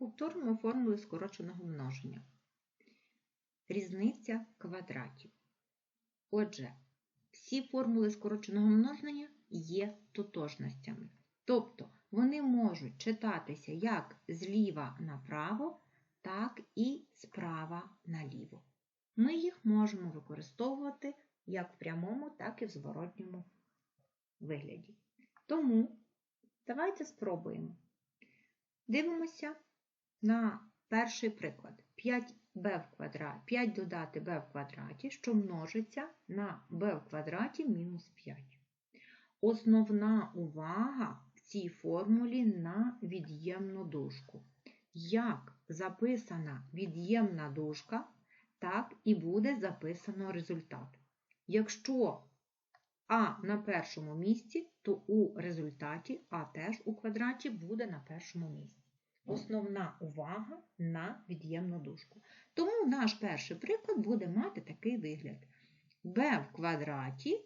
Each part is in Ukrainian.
Повторимо формули скороченого множення. Різниця квадратів. Отже, всі формули скороченого множення є тотожностями. Тобто вони можуть читатися як зліва направо, так і справа наліво. Ми їх можемо використовувати як в прямому, так і в зворотньому вигляді. Тому давайте спробуємо. Дивимося на перший приклад. 5b в квадраті, 5 додати b в квадраті, що множиться на b в квадраті мінус 5. Основна увага в цій формулі на від'ємну дужку. Як записана від'ємна дужка, так і буде записано результат. Якщо А на першому місці, то у результаті А теж у квадраті буде на першому місці. Основна увага на від'ємну дужку. Тому наш перший приклад буде мати такий вигляд. b в квадраті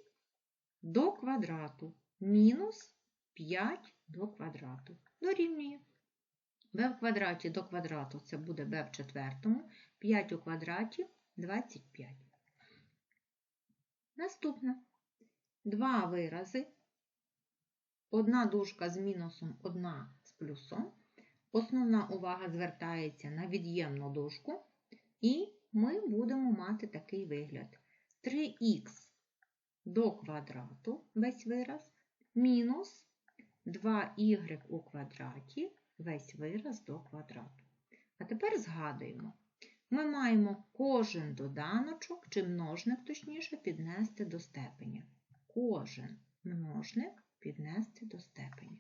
до квадрату мінус 5 до квадрату. Дорівнює. b в квадраті до квадрату це буде b в четвертому, 5 у квадраті 25. Наступне. Два вирази. Одна дужка з мінусом, одна з плюсом. Основна увага звертається на від'ємну дужку, і ми будемо мати такий вигляд. 3х до квадрату весь вираз, мінус 2y у квадраті весь вираз до квадрату. А тепер згадуємо. Ми маємо кожен доданочок, чи множник, точніше, піднести до степеня. Кожен множник піднести до степеня.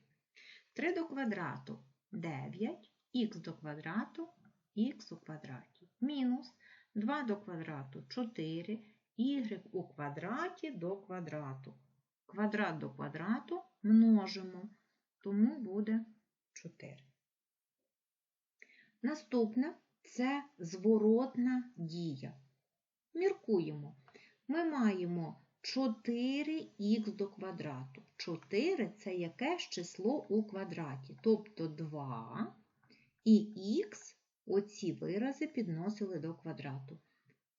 3 до квадрату 9, х до квадрату х у квадраті. Мінус 2 до квадрату 4, y у квадраті до квадрату. Квадрат до квадрату множимо, тому буде 4. Наступне це зворотна дія. Міркуємо. Ми маємо 4х до квадрату. 4 це якесь число у квадраті, тобто 2 і х оці вирази підносили до квадрату.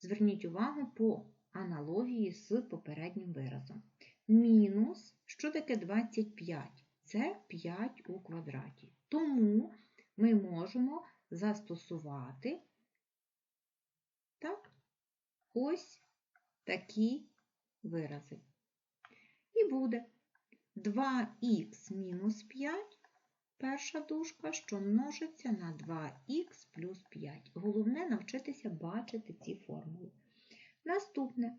Зверніть увагу по аналогії з попереднім виразом. Мінус, що таке 25? Це 5 у квадраті. Тому ми можемо застосувати так, ось такі вирази. І буде 2х мінус 5, перша дужка, що множиться на 2х плюс 5. Головне навчитися бачити ці формули. Наступне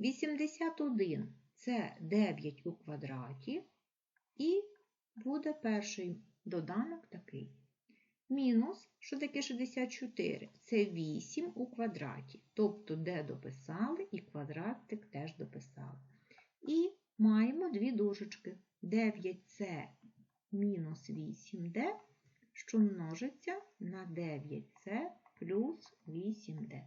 81 це 9 у квадраті, і буде перший доданок такий. Мінус, що таке 64? Це 8 у квадраті. Тобто, де дописали, і квадратик теж дописали. І маємо дві дужечки. 9С мінус 8D, що множиться на 9С плюс 8D.